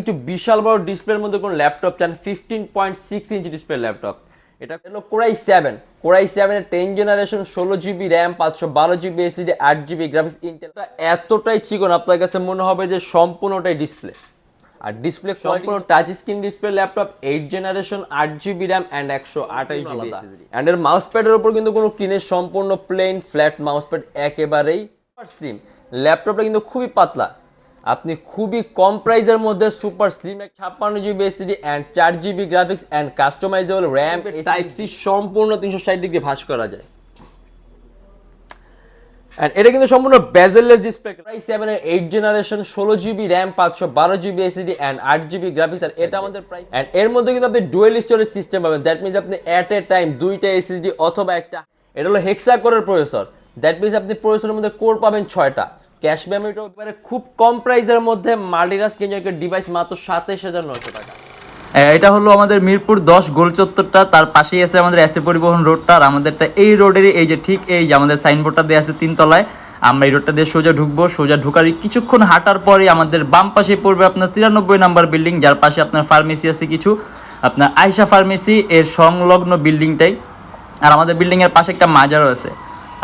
একটু বিশাল বড় ডিসপ্লের মধ্যে কোন ল্যাপটপ চান fifteen point six inch display laptop. এটা হলো core i seven core i সেভেনের টেন জেনারেশন ষোলো জিবি র্যাম পাঁচশো বারো জিবি এসিডি আট জিবি গ্রাফিক্স ইন্টেল এতটাই চিকন আপনার কাছে মনে হবে যে সম্পূর্ণটাই ডিসপ্লে আর ডিসপ্লে সম্পূর্ণ touch screen display laptop eight generation আট জিবি র্যাম অ্যান্ড একশো আঠাশ জিবি অ্যান্ড এর মাউস প্যাডের উপর কিন্তু কোনো কিনে সম্পূর্ণ প্লেন ফ্ল্যাট মাউস প্যাড একেবারেই স্লিম ল্যাপটপটা কিন্তু খুবই পাতলা। আপনি খুবই কম প্রাইসের মধ্যে সুপার স্লিম ছাপ্পান্ন জিবি এসিডি অ্যান্ড চার GB graphics and customisable RAM type C সম্পূর্ণ তিনশো ষাট ডিগ্রি ভাস করা যায়। অ্যান্ড এটা কিন্তু সম্পূর্ণ বেজেললেস ডিসপ্লে প্রাই সেভেন এর এইট জেনারেশন ষোলো জিবি র্যাম পাঁচশো বারো জিবি এসিডি অ্যান্ড আট জিবি গ্রাফিক্স আর এটা আমাদের প্রাইস অ্যান্ড এর মধ্যে কিন্তু আপনি ডুয়েল স্টোরেজ সিস্টেম পাবেন। দ্যাট মিনস আপনি অ্যাট এ টাইম দুইটা এসএসডি অথবা একটা। এটা হলো হেক্সা কোরের প্রসেসর দ্যাট মিনস আপনি প্রসেসরের মধ্যে কোর পাবেন ছয়টা। ক্যাশ মেমোরিটাও এবারে খুব কম প্রাইসের মধ্যে মাল্টিরাস কিনজের ডিভাইস মাত্র সাতাইশ হাজার নশো টাকা। এটা হলো আমাদের মিরপুর দশ, গোল চত্বরটা, তার পাশেই আছে আমাদের এসে পরিবহন রোডটা আর আমাদেরটা এই রোডেরই এই যে ঠিক এই যে আমাদের সাইনবোর্ডটা দেওয়া আছে তিনতলায়। আমরা এই রোডটা দিয়ে সোজা ঢুকবো, সোজা ঢুকার কিছুক্ষণ হাঁটার পরে আমাদের বাম পাশে পড়বে আপনার তিরানব্বই নাম্বার বিল্ডিং যার পাশে আপনার ফার্মেসি আছে কিছু। আপনার আয়সা ফার্মেসি এর সংলগ্ন বিল্ডিংটাই আর আমাদের বিল্ডিংয়ের পাশে একটা মাজারও আছে।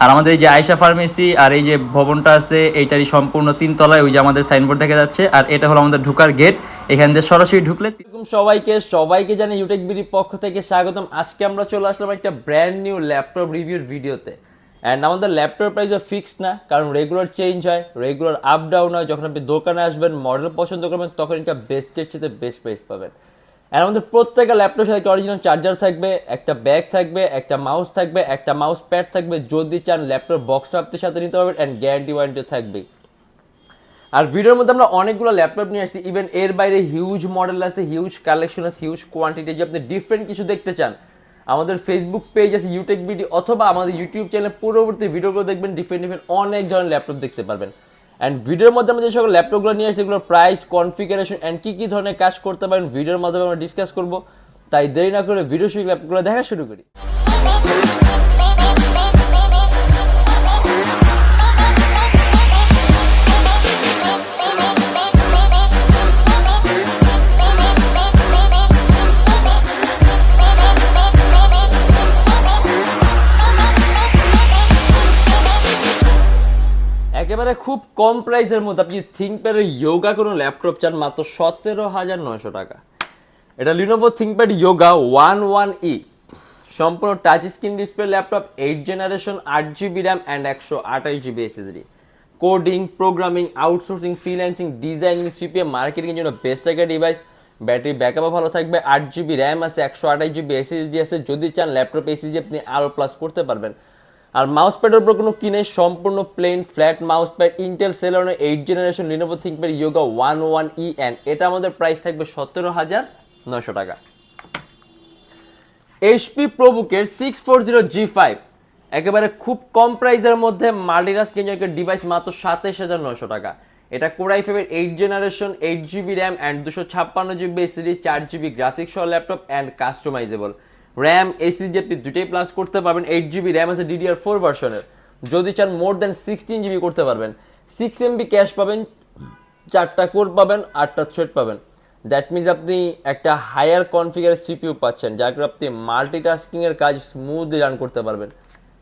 আর আমাদের এই যে আয়সা ফার্মেসি আর এই যে ভবনটা আছে, এইটারই সম্পূর্ণ তিনতলায় ওই যে আমাদের সাইনবোর্ড দেখা যাচ্ছে। আর এটা হলো আমাদের ঢুকার গেট এখান দিয়ে সরাসরি ঢুকলে সবাইকে সবাইকে জানি ইউটেক বিডির পক্ষ থেকে স্বাগতম। আজকে আমরা চলে আসলাম একটা ব্র্যান্ড নিউ ল্যাপটপ রিভিউর ভিডিওতে অ্যান্ড আমাদের ল্যাপটপ প্রাইসও ফিক্সড না, কারণ রেগুলার চেঞ্জ হয় রেগুলার আপ ডাউন হয়। যখন আপনি দোকানে আসবেন মডেল পছন্দ করবেন, তখন এটা বেস্টের চেয়ে বেস্ট প্রাইস পাবেন। অ্যান্ড আমাদের প্রত্যেকটা ল্যাপটপের সাথে একটা অরিজিনাল চার্জার থাকবে, একটা ব্যাগ থাকবে, একটা মাউস থাকবে, একটা মাউস প্যাড থাকবে। যদি চান ল্যাপটপ বক্স আপনি সাথে নিতে পারবেন অ্যান্ড গ্যারান্টি ওয়ারেন্টিও থাকবে। আর ভিডিওর মধ্যে আমরা অনেকগুলো ল্যাপটপ নিয়ে আসছি। ইভেন এর বাইরে হিউজ মডেল আছে হিউজ কালেকশন আছে হিউজ কোয়ান্টিটি যে আপনি ডিফারেন্ট কিছু দেখতে চান। আমাদের ফেসবুক পেজ আছে ইউটেক ভিডিও অথবা আমাদের ইউটিউব চ্যানেলে পূর্ববর্তী ভিডিওগুলো দেখবেন। ডিফারেন্ট ডিফারেন্ট অনেক ধরনের ল্যাপটপ দেখতে পারবেন। অ্যান্ড ভিডিওর মধ্যে আমরা যে সকল ল্যাপটপগুলো নিয়ে আসছি এগুলোর প্রাইস কনফিগারেশন অ্যান্ড কী কী ধরনের কাজ করতে পারেন ভিডিওর মাধ্যমে আমরা ডিসকাস করব। তাই দেরি না করে ভিডিও শুরু ল্যাপটপগুলো দেখা শুরু করি। একেবারে খুব কম প্রাইসের মধ্যে। আপনি থিঙ্কপ্যাডের ইয়োগা কোনো ল্যাপটপ চান মাত্র সতেরো হাজার নয়শো টাকা। এটা Lenovo ThinkPad Yoga one one E সম্পূর্ণ touch screen display laptop eight generation আট জিবি র্যাম অ্যান্ড একশো আঠাশ GB SSD coding programming outsourcing freelancing designing CPM মার্কেটিংয়ের জন্য বেস্ট একটা ডিভাইস ব্যাটারি ব্যাকআপও ভালো থাকবে, আট জিবি র্যাম আছে, একশো আঠাশ জিবি এসএসডি আছে। যদি চান ল্যাপটপ এসএসডি আপনি আরও প্লাস করতে পারবেন। আর মাউস প্যাডের উপর কোনো কিনে সম্পূর্ণ plain flat mouse pad Intel সেলনের eight generation Lenovo ThinkPad Yoga one one E N এটা আমাদের প্রাইস থাকবে সতেরো হাজার নশো টাকা। HP প্রোবুকের six four zero G five একেবারে খুব কম প্রাইসের মধ্যে মাল্টিরাস কিঞ্জকের ডিভাইস মাত্র সাতাইশ হাজার নশো টাকা। এটা কোরাই ফাইভের eight generation eight GB RAM and দুশো ছাপ্পান্ন জিবি এসিডি চার জিবি গ্রাফিক্স সহ laptop and customisable RAM SSD আপনি দুটোই প্লাস করতে পারবেন এইট জিবি র্যাম আছে ডিডিআর ফোর ভার্সনের যদি চান মোর দ্যান সিক্সটিন জিবি করতে পারবেন। সিক্স এমবি ক্যাশ পাবেন, চারটা কোর পাবেন, আটটা থ্রেড পাবেন। দ্যাট মিনস আপনি একটা হায়ার কনফিগার সিপিইউ পাচ্ছেন, যার কারণে আপনি মাল্টিটাস্কিং এর কাজ স্মুথলি রান করতে পারবেন।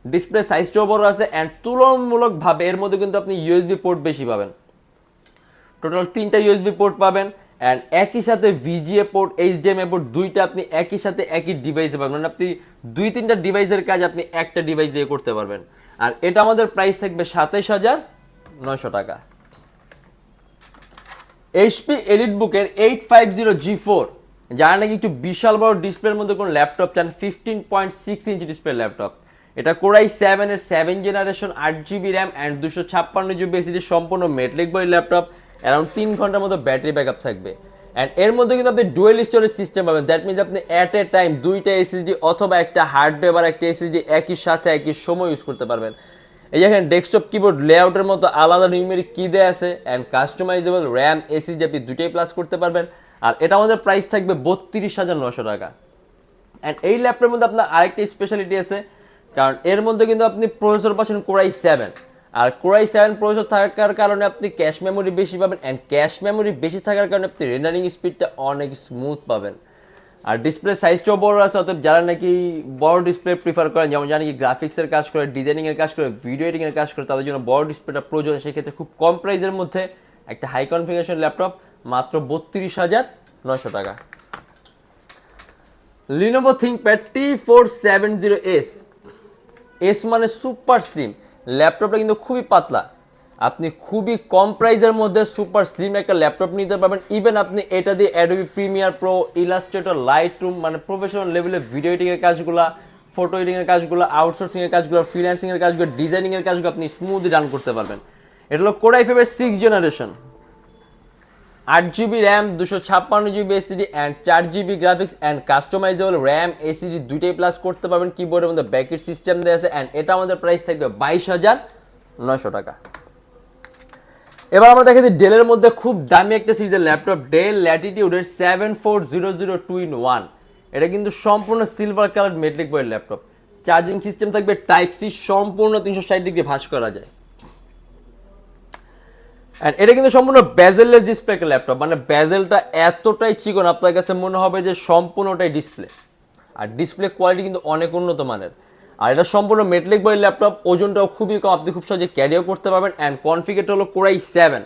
ডিসপ্লে সাইজটাও বড় আছে অ্যান্ড তুলনামূলকভাবে এর মধ্যে কিন্তু আপনি ইউএসবি পোর্ট বেশি পাবেন। টোটাল তিনটা ইউএসবি পোর্ট পাবেন। অ্যান্ড একই সাথে ভিজিএ পোর্ট এইচডিএমআই পোর্ট দুইটা আপনি একই সাথে একই ডিভাইসে পাবেন। মানে আপনি দুই তিনটা ডিভাইসের কাজ আপনি একটা ডিভাইস দিয়ে করতে পারবেন। আর এটা আমাদের প্রাইস থাকবে সাতাইশ হাজার নয়শো টাকা। এইচপি এলিট বুকের eight five zero G four যারা নাকি একটু বিশাল বড় ডিসপ্লের মধ্যে কোনো ল্যাপটপ চান fifteen point six inch display laptop এটা কোরাই সেভেনের সেভেন জেনারেশন আট জিবি র্যাম অ্যান্ড দুশো ছাপ্পান্ন জিবি এসিডি সম্পূর্ণ মেটলিক বই ল্যাপটপ অ্যারাউন্ড তিন ঘণ্টার মতো ব্যাটারি ব্যাকআপ থাকবে। অ্যান্ড এর মধ্যে কিন্তু আপনি ডুয়েল স্টোরেজ সিস্টেম পাবেন। দ্যাট মিনস আপনি অ্যাট এ টাইম দুইটা এসএসডি অথবা একটা হার্ডওয়্যার আর একটা এসএসডি একই সাথে একই সময় ইউজ করতে পারবেন। এই যেখানে ডেস্কটপ কিবোর্ড লেআউটের মতো আলাদা নিউমেরিক কি দেয়া আছে। অ্যান্ড কাস্টমাইজেবল র্যাম এসএসডি আপনি দুটোই প্লাস করতে পারবেন। আর এটা আমাদের প্রাইস থাকবে বত্রিশ হাজার নশো টাকা। অ্যান্ড এই ল্যাপটপের মধ্যে আপনার আরেকটা স্পেশালিটি আছে। কারণ এর মধ্যে কিন্তু আপনি প্রসেসর পাচ্ছেন কোরাই সেভেন আর কোরাই সেভেন প্রসেসর থাকার কারণে আপনি ক্যাশ মেমোরি বেশি পাবেন অ্যান্ড ক্যাশ মেমোরি বেশি থাকার কারণে আপনি রেন্ডারিং স্পিডটা অনেক স্মুথ পাবেন। আর ডিসপ্লে সাইজটাও বড় আছে, অতএব যারা নাকি বড় ডিসপ্লে প্রিফার করেন, যেমন যারা নাকি গ্রাফিক্সের কাজ করে ডিজাইনিংয়ের কাজ করে ভিডিও এডিটিং এর কাজ করে, তাদের জন্য বড় ডিসপ্লেটা প্রয়োজন। সেক্ষেত্রে খুব কম প্রাইসের মধ্যে একটা হাই কনফিগারেশন ল্যাপটপ মাত্র বত্রিশ হাজার নশো টাকা। Lenovo ThinkPad T four seven zero S S মানে সুপার স্লিম ল্যাপটপটা কিন্তু খুবই পাতলা। আপনি খুবই কম প্রাইসের মধ্যে সুপার স্লিম একটা ল্যাপটপ নিতে পারবেন। ইভেন আপনি এটা দিয়ে Adobe Premiere Pro Illustrator Lightroom মানে প্রফেশনাল লেভেলে ভিডিও এডিটিংয়ের কাজগুলো ফটো এডিটিংয়ের কাজগুলো আউটসোর্সিংয়ের কাজগুলো ফ্রিল্যান্সিংয়ের কাজগুলো ডিজাইনিংয়ের কাজগুলো আপনি স্মুথ রান করতে পারবেন। এটা হলো কোডাই ফেভের সিক্স জেনারেশন আট জিবি র্যাম, দুশো ছাপ্পান্ন জিবি এসিডি অ্যান্ড চার GB graphics and customisable RAM SSD দুইটাই প্লাস করতে পারবেন কিবোর্ডের মধ্যে ব্যাকেট সিস্টেম দেওয়া আছে অ্যান্ড এটা আমাদের প্রাইস থাকবে বাইশ হাজার নয়শো টাকা। এবার আমরা দেখে দিই ডেলের মধ্যে খুব দামি একটা সিরিজের laptop Dell ল্যাটিটিউডের seven four zero zero two in one এটা কিন্তু সম্পূর্ণ সিলভার কালার মেটলিক বইয়ের ল্যাপটপ চার্জিং সিস্টেম থাকবে টাইপ সি সম্পূর্ণ তিনশো ষাট ডিগ্রি ভাঁজ করা যায়। অ্যান্ড এটা কিন্তু সম্পূর্ণ ব্যাজেললেস ডিসপ্লে একটা ল্যাপটপ মানে ব্যাজেলটা এতটাই চিকন আপনার কাছে মনে হবে যে সম্পূর্ণটাই ডিসপ্লে আর ডিসপ্লে কোয়ালিটি কিন্তু অনেক উন্নত মানের। আর এটা সম্পূর্ণ মেটলিক বই ল্যাপটপ ওজনটাও খুবই কম, আপনি খুব সহজে ক্যারিও করতে পারবেন। অ্যান্ড কনফিগারটা হলো কোরাই সেভেন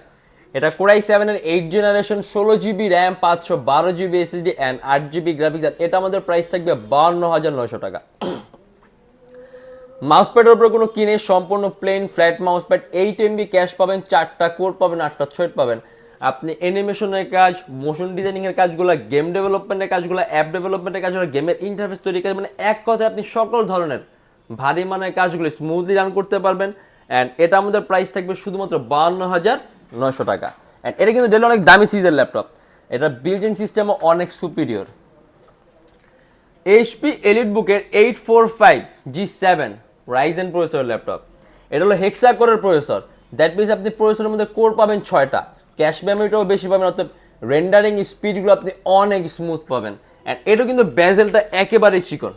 এটা কোরাই সেভেনের এইট জেনারেশন ষোলো জিবি র্যাম পাঁচশো বারো জিবি এসএসডি অ্যান্ড আট জিবি গ্রাফিক্স আর এটা আমাদের প্রাইস থাকবে বাউন্ন হাজার নয়শো টাকা। মাউস প্যাডের উপরে কোনো কিনে সম্পূর্ণ plain flat mouse pad eight MB cache পাবেন, চারটা কোর পাবেন, আটটা থ্রেড পাবেন। আপনি অ্যানিমেশনের কাজ মোশন ডিজাইনিং এর কাজগুলো গেম ডেভেলপমেন্টের কাজগুলো অ্যাপ ডেভেলপমেন্টের কাজগুলো গেমের ইন্টারফেস তৈরি করে মানে এক কথায় আপনি সকল ধরনের ভারী মানের কাজগুলো স্মুথলি রান করতে পারবেন। অ্যান্ড এটা আমাদের প্রাইস থাকবে শুধুমাত্র বাউন্ন হাজার নয়শো টাকা। অ্যান্ড এটা কিন্তু ডেল অনেক দামি সিরিজের ল্যাপটপ এটা বিল্ট ইন সিস্টেমও অনেক সুপিরিয়র এইচপি এলিট বুকের eight four five G seven Ryzen processor laptop এটা হলো হেক্সা কোরের প্রসেসর দ্যাট মিনস আপনি প্রসেসরের মধ্যে কোর পাবেন ছয়টা। ক্যাশ মেমোরিটাও বেশি পাবেন, অর্থাৎ রেন্ডারিং স্পিডগুলো আপনি অনেক স্মুথ পাবেন। অ্যান্ড এটা কিন্তু ব্যাজেলটা একেবারেই চিকন।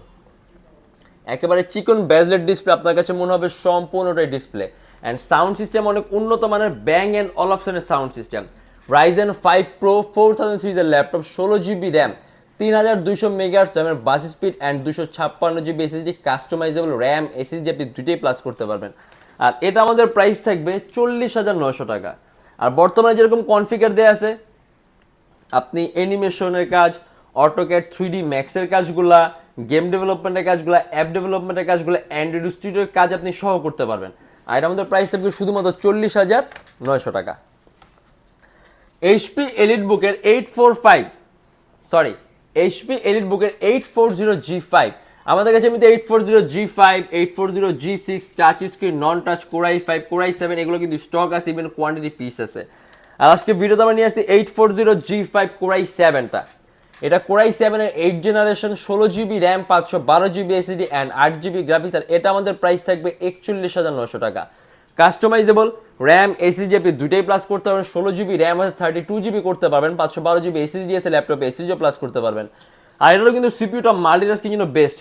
একেবারে চিকন ব্যাজলেট ডিসপ্লে আপনার কাছে মনে হবে সম্পূর্ণটাই ডিসপ্লে অ্যান্ড সাউন্ড সিস্টেম অনেক উন্নত মানের ব্যাং অ্যান্ড অল অপশনের sound system Ryzen five pro four thousand সিরিজের ল্যাপটপ ষোলো জিবি র্যাম তিন হাজার দুইশো মেগাহার্স র্যামের বাস স্পিড অ্যান্ড দুশো ছাপ্পান্ন GB SSD customisable RAM SSD আপনি দুটোই প্লাস করতে পারবেন। আর এটা আমাদের প্রাইস থাকবে চল্লিশ হাজার নয়শো টাকা। আর বর্তমানে যেরকম কনফিগার দেওয়া আছে, আপনি অ্যানিমেশনের কাজ অটোক্যাড থ্রি ডি ম্যাক্সের কাজগুলা গেম ডেভেলপমেন্টের কাজগুলো অ্যাপ ডেভেলপমেন্টের কাজগুলো অ্যান্ড্রয়েড স্টুডিওর কাজ আপনি সহ করতে পারবেন। আর এটা আমাদের প্রাইস থাকবে শুধুমাত্র চল্লিশ হাজার নয়শো টাকা। এইচপি এলিট বুকের eight four five sorry HP Elite বুকের eight four zero G five আমাদের কাছে এমনিতে eight four zero G five eight four zero G six touch screen non touch core i five core i seven এগুলো কিন্তু stock আছে even quantity piece আছে। আর আজকে ভিডিওতে আমরা নিয়ে আসছি eight four zero G five core i সেভেনটা এটা কোরাই সেভেনের এইট জেনারেশন ষোলো জিবি র্যাম পাঁচশো বারো জিবি এসিডি অ্যান্ড আট জিবি গ্রাফিক্স আর এটা আমাদের প্রাইস থাকবে একচল্লিশ হাজার নশো টাকা। কাস্টমাইজেবল র্যাম এসিডি আপনি দুইটাই প্লাস করতে পারবেন। ষোলো জিবি র্যাম আছে থার্টি টু জিবি করতে পারবেন, পাঁচশো বারো জিবি আছে ল্যাপটপে এসিডিও প্লাস করতে পারবেন। আর এটারও কিন্তু সিপিউটা মাল্টিটাস্কিং জন্য বেস্ট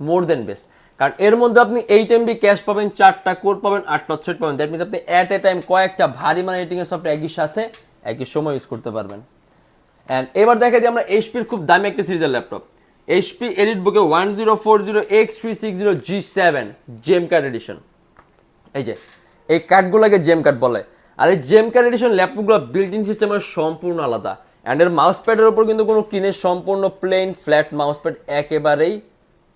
মোর দেন বেস্ট কারণ এর মধ্যে আপনি এইট এমবি ক্যাশ পাবেন, চারটা কোড পাবেন, আটটা থ্রেড পাবেন। দ্যাট মিনস আপনি অ্যাট এ টাইম কয়েকটা ভারী মানে এর সফটওয়্যার একই সাথে, একই সময় ইউজ করতে পারবেন। অ্যান্ড এবার দেখা দিই আমরা এইচপির খুব দামি একটা সিরিজের ল্যাপটপ এইচপি এডিট বুকে one zero four zero X three six zero G seven gem card edition এই যে, এই কার্ডগুলোকে জেম কার্ড বলে। আর এই জেম কার্ড এডিশন ল্যাপটপগুলো বিল্ট ইন সিস্টেমের সম্পূর্ণ আলাদা। অ্যান্ড এর মাউস প্যাডের উপর কিন্তু কোনো কিনে সম্পূর্ণ প্লেন ফ্ল্যাট মাউস প্যাড একেবারেই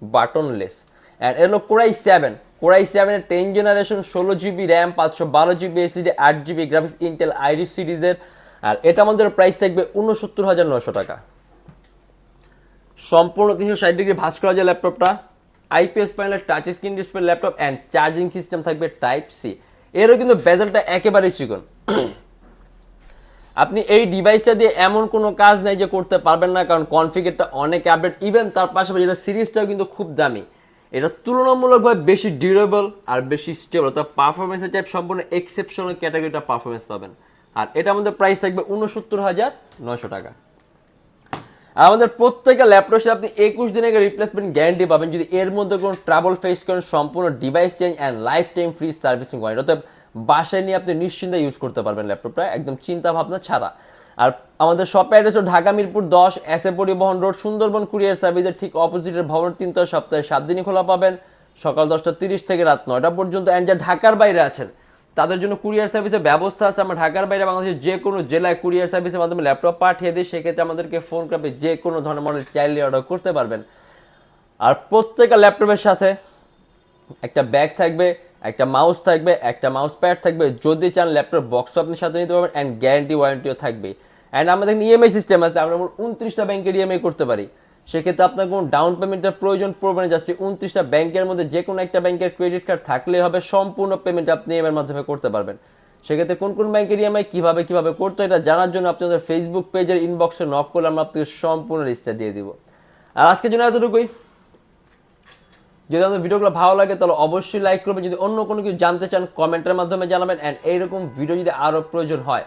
বাটনলেস অ্যান্ড এর হলো core i seven core i সেভেনের টেন জেনারেশন ষোলো জিবি র্যাম পাঁচশো বারো জিবি এসিডি আট জিবি গ্রাফিক্স ইন্টেল আইরিস সিরিজের আর এটা আমাদের প্রাইস থাকবে উনসত্তর হাজার নশো টাকা। সম্পূর্ণ তিনশো ষাট ডিগ্রি ভাঁজ করা যায় ল্যাপটপটা। আইপিএস প্যানেলের touch screen display laptop and charging system থাকবে টাইপ সি এরও কিন্তু বেজেলটা একেবারেই চিকন। আপনি এই ডিভাইসটা দিয়ে এমন কোনো কাজ নাই যে করতে পারবেন না, কারণ কনফিগারটা অনেক আপডেট ইভেন তার পাশাপাশি এটা সিরিজটাও কিন্তু খুব দামি। এটা তুলনামূলকভাবে বেশি ডিউরেবল আর বেশি স্টেবল অর্থাৎ পারফরমেন্সের টাইপ সম্পূর্ণ এক্সেপশনাল ক্যাটাগরিটা পারফরমেন্স পাবেন। আর এটা আমাদের প্রাইস থাকবে উনসত্তর হাজার নয়শো টাকা। আর আমাদের প্রত্যেকটা ল্যাপটপে আপনি একুশ দিনের রিপ্লেসমেন্ট গ্যারান্টি পাবেন যদি এর মধ্যে কোনো ট্রাবল ফেস করেন সম্পূর্ণ device change and lifetime free servicing করেন অর্থাৎ বাসায় নিয়ে আপনি নিশ্চিন্তে ইউজ করতে পারবেন ল্যাপটপটা, একদম চিন্তা ভাবনা ছাড়া। আর আমাদের শপ অ্যাড্রেস ঢাকা মিরপুর দশ এস এ পরিবহন রোড সুন্দরবন কুরিয়ার সার্ভিসের ঠিক অপোজিটের ভবন তিনতলা সপ্তাহে সাত দিনই খোলা পাবেন। সকাল দশটা তিরিশ থেকে রাত নয়টা পর্যন্ত। অ্যান্ড যা ঢাকার বাইরে আছেন তাদের জন্য কুরিয়ার সার্ভিসের ব্যবস্থা আছে। আমরা ঢাকার বাইরে বাংলাদেশের যে কোনো জেলায় কুরিয়ার সার্ভিসের মাধ্যমে ল্যাপটপ পাঠিয়ে দিই। সেক্ষেত্রে আমাদেরকে ফোন করে যে কোনো ধরনের মডেল চাইলে অর্ডার করতে পারবেন। আর প্রত্যেকটা ল্যাপটপের সাথে একটা ব্যাগ থাকবে, একটা মাউস থাকবে, একটা মাউস প্যাড থাকবে। যদি চান ল্যাপটপ বক্সও আপনি সাথে নিতে পারবেন অ্যান্ড গ্যারান্টি ওয়ারেন্টিও থাকবে। অ্যান্ড আমাদের ইএমআই সিস্টেম আছে, আমরা উনত্রিশটা ব্যাংকের ইএমআই করতে পারি। সেক্ষেত্রে আপনার কোনো ডাউন পেমেন্টের প্রয়োজন পড়বে না জাস্ট উনত্রিশটা ব্যাংকের মধ্যে যে কোনো একটা ব্যাংকের ক্রেডিট কার্ড থাকলেই হবে, সম্পূর্ণ পেমেন্ট আপনি ইএমআই এর মাধ্যমে করতে পারবেন। সেক্ষেত্রে কোন কোন ব্যাংকের ইএমআই কীভাবে কীভাবে করতে এটা জানার জন্য আপনাদের ফেসবুক পেজের ইনবক্সে নক করলে আমরা আপনাকে সম্পূর্ণ লিস্টটা দিয়ে দিব। আর আজকের জন্য এতটুকুই। যদি আমাদের ভিডিওগুলো ভালো লাগে, তাহলে অবশ্যই লাইক করবেন। যদি অন্য কোনো কিছু জানতে চান কমেন্টের মাধ্যমে জানাবেন। অ্যান্ড এইরকম ভিডিও যদি আরও প্রয়োজন হয়,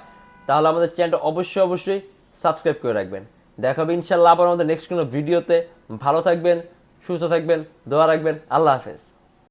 তাহলে আমাদের চ্যানেলটা অবশ্যই অবশ্যই সাবস্ক্রাইব করে রাখবেন। দেখা হবে ইনশাল্লাহ আবার আমাদের নেক্সট কোনো ভিডিওতে ভালো থাকবেন, সুস্থ থাকবেন, দোয়া রাখবেন। আল্লাহ হাফেজ।